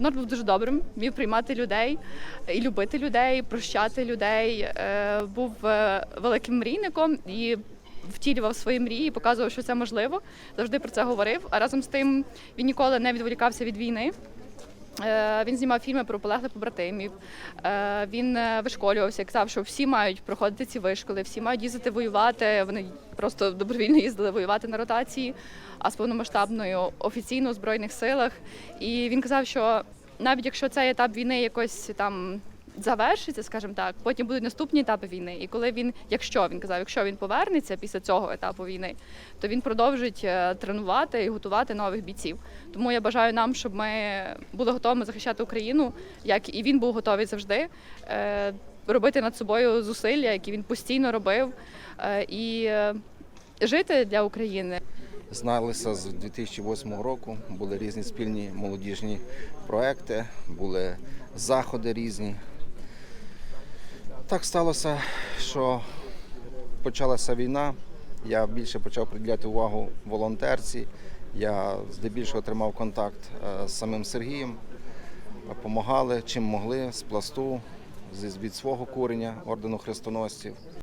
Норд був дуже добрим, вмів приймати людей і любити людей, прощати людей. Е, Був е, великим мрійником і втілював свої мрії, показував, що це можливо. Завжди про це говорив. А разом з тим він ніколи не відволікався від війни. Е, Він знімав фільми про полеглих побратимів. Е, Він е, вишколювався, казав, що всі мають проходити ці вишколи, всі мають їздити воювати. Вони просто добровільно їздили воювати на ротації, а з повномасштабною офіційно у збройних силах. І він казав, що навіть якщо цей етап війни якось там. Завершиться, скажімо так, потім будуть наступні етапи війни. І коли він, якщо він казав, якщо він повернеться після цього етапу війни, то він продовжить е, тренувати і готувати нових бійців. Тому я бажаю нам, щоб ми були готові захищати Україну, як і він був готовий завжди. е, Робити над собою зусилля, які він постійно робив, е, і жити для України. Зналися з 2008 року, були різні спільні молодіжні проекти, були заходи різні. Так сталося, що почалася війна. Я більше почав приділяти увагу волонтерці. Я здебільшого тримав контакт е, з самим Сергієм, допомагали чим могли з пласту, від свого курення ордену хрестоносців.